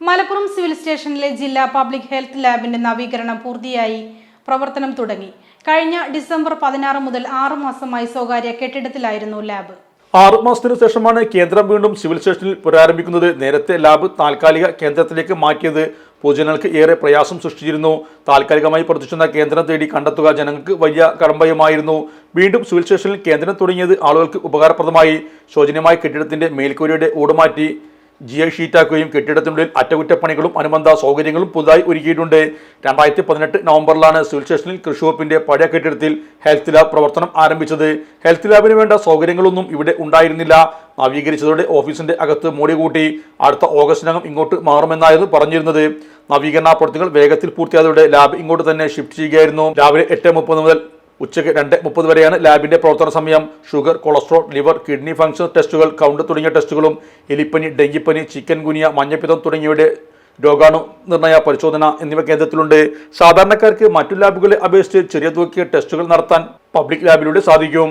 Malappuram civil സ്റ്റേഷനിലെ ജില്ലാ public health ലാബിന്റെ നവീകരണം പൂർത്തിയായി. പ്രവർത്തനം തുടങ്ങി. കഴിഞ്ഞ ഡിസംബർ പതിനാറ് മുതൽ ആറു മാസമായി സ്വകാര്യ കെട്ടിടത്തിലായിരുന്നു ലാബ്. ആറ് മാസത്തിനു ശേഷമാണ് കേന്ദ്രം വീണ്ടും സിവിൽ സ്റ്റേഷനിൽ പുനരാരംഭിക്കുന്നത്. നേരത്തെ ലാബ് താൽക്കാലിക കേന്ദ്രത്തിലേക്ക് മാറ്റിയത് പൊതുജനങ്ങൾക്ക് ഏറെ പ്രയാസം സൃഷ്ടിച്ചിരുന്നു. താൽക്കാലികമായി പ്രവർത്തിച്ചിരുന്ന കേന്ദ്രം തേടി കണ്ടെത്തുക ജനങ്ങൾക്ക് വലിയ കടമ്പയമായിരുന്നു. വീണ്ടും സിവിൽ സ്റ്റേഷനിൽ കേന്ദ്രം തുടങ്ങിയത് ആളുകൾക്ക് ഉപകാരപ്രദമായി. ശോചനീയമായ കെട്ടിടത്തിന്റെ മേൽക്കൂരയുടെ ഓടുമാറ്റി ജി ഐ ഷീറ്റാക്കുകയും കെട്ടിടത്തിനുള്ളിൽ അറ്റകുറ്റപ്പണികളും അനുബന്ധ സൗകര്യങ്ങളും പുതുതായി ഒരുക്കിയിട്ടുണ്ട്. രണ്ടായിരത്തി പതിനെട്ട് നവംബറിലാണ് സിവിൽ സ്റ്റേഷനിൽ കൃഷി വകുപ്പിന്റെ പഴയ കെട്ടിടത്തിൽ ഹെൽത്ത് ലാബ് പ്രവർത്തനം ആരംഭിച്ചത്. ഹെൽത്ത് ലാബിന് വേണ്ട സൗകര്യങ്ങളൊന്നും ഇവിടെ ഉണ്ടായിരുന്നില്ല. നവീകരിച്ചതോടെ ഓഫീസിന്റെ അകത്ത് മോടി കൂട്ടി അടുത്ത ഓഗസ്റ്റിനകം ഇങ്ങോട്ട് മാറുമെന്നായിരുന്നു പറഞ്ഞിരുന്നത്. നവീകരണ പ്രവൃത്തികൾ വേഗത്തിൽ പൂർത്തിയായതോടെ ലാബ് ഇങ്ങോട്ട് തന്നെ ഷിഫ്റ്റ് ചെയ്യുകയായിരുന്നു. രാവിലെ എട്ട് മുപ്പത് മുതൽ ഉച്ചയ്ക്ക് രണ്ട് മുപ്പത് വരെയാണ് ലാബിന്റെ പ്രവർത്തന സമയം. Sugar cholesterol liver kidney function ടെസ്റ്റുകൾ കൗണ്ട് തുടങ്ങിയ ടെസ്റ്റുകളും എലിപ്പനി ഡെങ്കിപ്പനി ചിക്കൻ ഗുനിയ മഞ്ഞപ്പിത്തം തുടങ്ങിയവയുടെ രോഗാണു നിർണയ പരിശോധന എന്നിവ കേന്ദ്രത്തിലുണ്ട്. സാധാരണക്കാർക്ക് മറ്റു ലാബുകളെ അപേക്ഷിച്ച് ചെറിയ തുകയ്ക്ക് ടെസ്റ്റുകൾ നടത്താൻ പബ്ലിക് ലാബിലൂടെ സാധിക്കും.